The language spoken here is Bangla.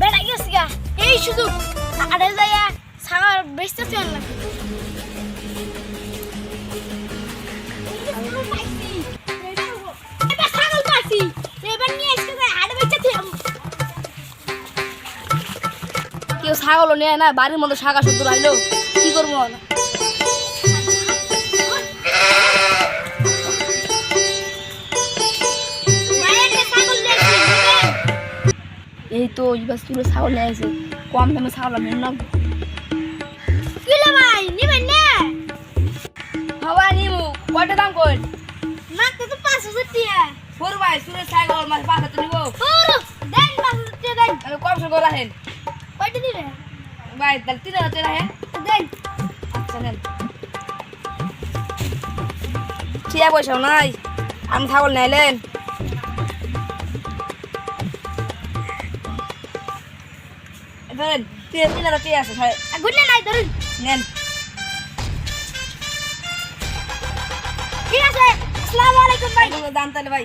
বেড়া গেছি গা এই শুধু আড়ে যাইয়া সাগর বেচতে না কেউ ছাগলও নেয় না বাড়ির মধ্যে শাখা শুদ্ধ রাখল কি করব এই তো এবার তুলে ছাগল নিয়ে আসে। কম দামে ছাগল আমি না কিলো ভাই নিবেন না? হওয়া নিমু কয়টা দাম কই তো ভাই তুলে ছাগল মাছ নিবো। দেন দেন। আমি কম সঙ্গে রাখেন। কয়টা দিবে ভাই তাহলে তিন হাজার টাকা রাখেন দেন আচ্ছা নেন ঠিক পয়সাও নাই আমি ছাগল নাইলেন ধরেন তিন তিন হাজার টাকা আছে ভাই গুনে নাই ধরুন নেন ঠিক আছে আসসালামু আলাইকুম ভাই দাম তাহলে ভাই